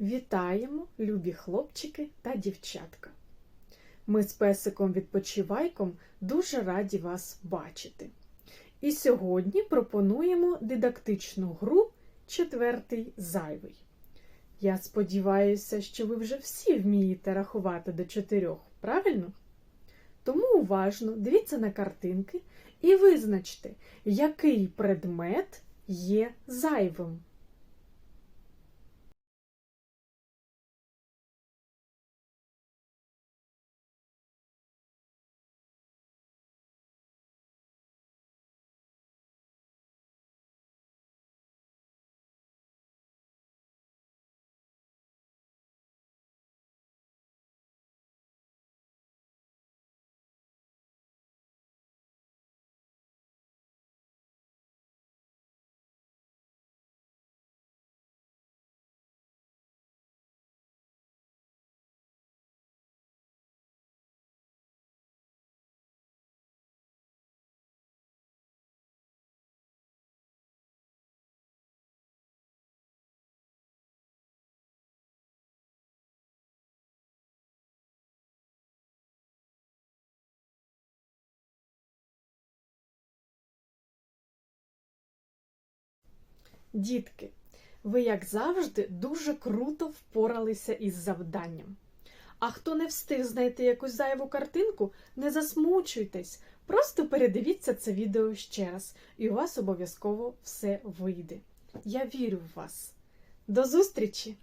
Вітаємо, любі хлопчики та дівчатка. Ми з песиком відпочивайком дуже раді вас бачити. І сьогодні пропонуємо дидактичну гру Четвертий зайвий. Я сподіваюся, що ви вже всі вмієте рахувати до чотирьох, правильно? Тому уважно дивіться на картинки і визначте, який предмет є зайвим. Дітки, ви, як завжди, дуже круто впоралися із завданням. А хто не встиг знайти якусь зайву картинку, не засмучуйтесь, просто передивіться це відео ще раз, і у вас обов'язково все вийде. Я вірю в вас. До зустрічі!